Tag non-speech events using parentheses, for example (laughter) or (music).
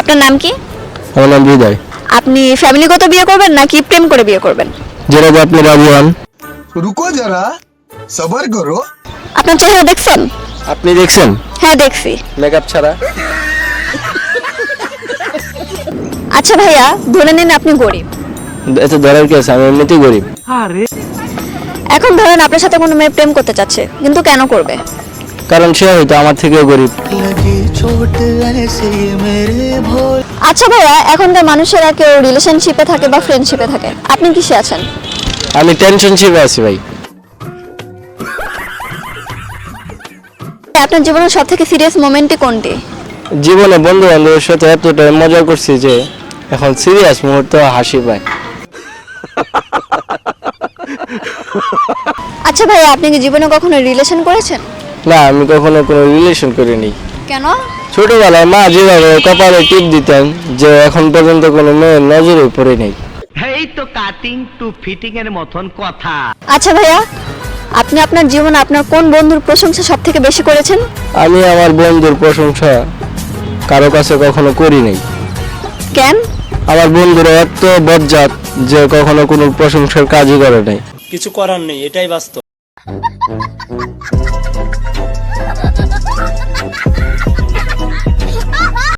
আপনার নাম কি? আমার নাম হৃদয় আপনি ফ্যামিলিগত বিয়ে করবেন নাকি প্রেম করে বিয়ে করবেন? যেরকম আপনি রাজি হন রুকো যারা সবার করো। আপনার চেহারা দেখছেন? আপনি দেখছেন? হ্যাঁ দেখছি। মেকআপ ছাড়া। আচ্ছা ভাইয়া ধরে নিন আপনি গরিব। এত ধরার কি আছে? আমি এমনিতেই গরিব। এখন ধরেন আপনার সাথে কোনো মেয়ে প্রেম করতে চাচ্ছে কিন্তু কেন করবে? কারণ সে হয়তো আমার থেকেও গরিব। আচ্ছা ভাইয়া এখনকার মানুষেরা কেউ রিলেশনশিপে থাকে বা ফ্রেন্ডশিপে থাকে। আপনি কিসে আছেন? আমি টেনশনশিপে আছি ভাই। আপনার জীবনের সব থেকে সিরিয়াস মোমেন্টে কোনটি? জীবনে বন্ধু বান্ধবের সাথে এতটা মজা করছি যে এখন সিরিয়াস মুহূর্ত হাসি পায়। আচ্ছা ভাই আপনি কি জীবনে কখনো রিলেশন করেছেন? না আমি কখনো কোনো রিলেশন করিনি। কেন? ছোটবেলায় মা যেভাবে কপালে টিপ দিতেন যে এখন পর্যন্ত কোনো মেয়ের নজরে পড়ে নেই। এই তো কাটিং টু ফিটিং এর মতন কথা। আচ্ছা ভাইয়া আপনি আপনার জীবনে আপনার কোন বন্ধুর প্রশংসা সব থেকে বেশি করেছেন? আমি আমার বন্ধুর প্রশংসা কারও কাছে কখনো করি নাই। কেন? আমার বন্ধুরা এত বজ্জাত যে কখনো কোনো প্রশংসার কাজই করে নাই। কিছু করার নেই এটাই বাস্তব। (laughs)